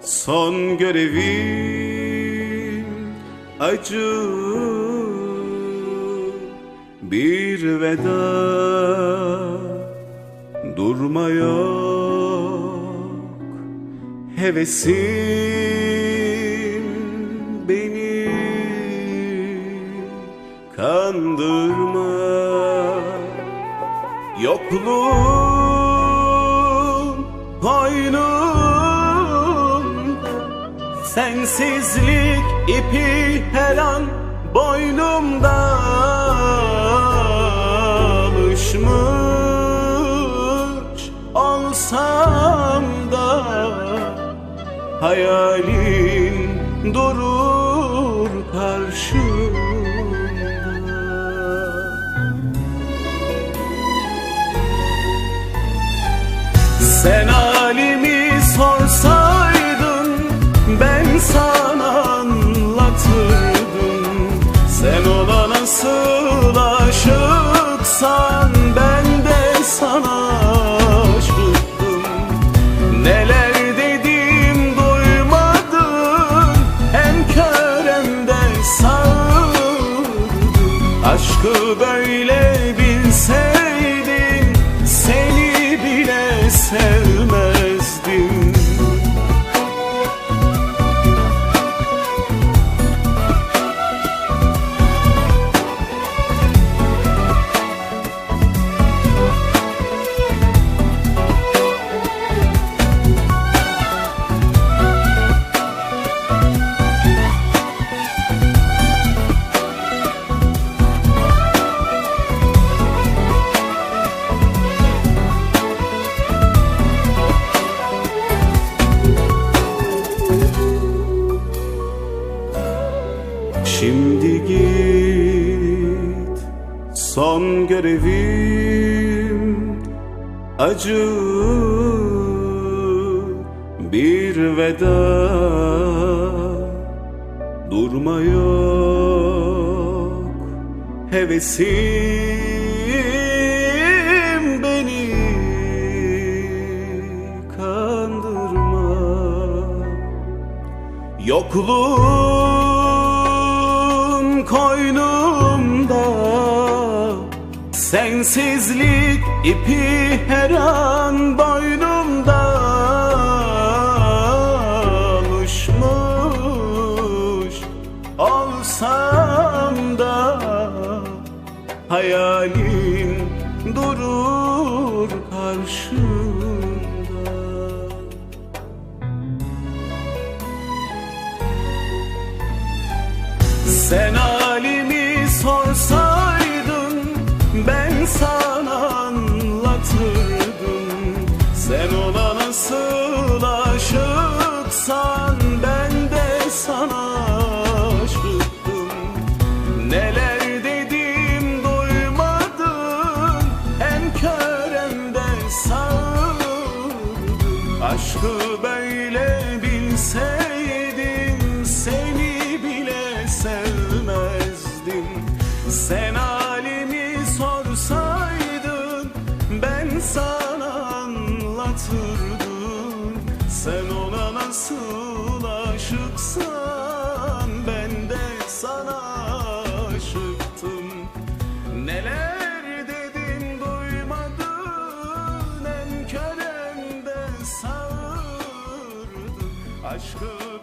son görevim acı. Bir veda durma yok hevesim beni kandırma. Yokluğun Sensizlik ipi her an boynumda. Alışmış olsam da Hayalin durur karşımda. Sen halimi Aşkı böyle bilseydin Şimdi git son görevim acı bir veda. Durma yok hevesim beni kandırma. Yokluğun Sensizlik ipi her an boynumda. Alışmış olsam da Hayalin durur karşımda. Sen halimi sorsaydın Aşkı böyle bilseydim seni bile sevmezdim. Sen halimi sorsaydın ben sana anlatırdım. Sen ona nasıl aşıksan duymadın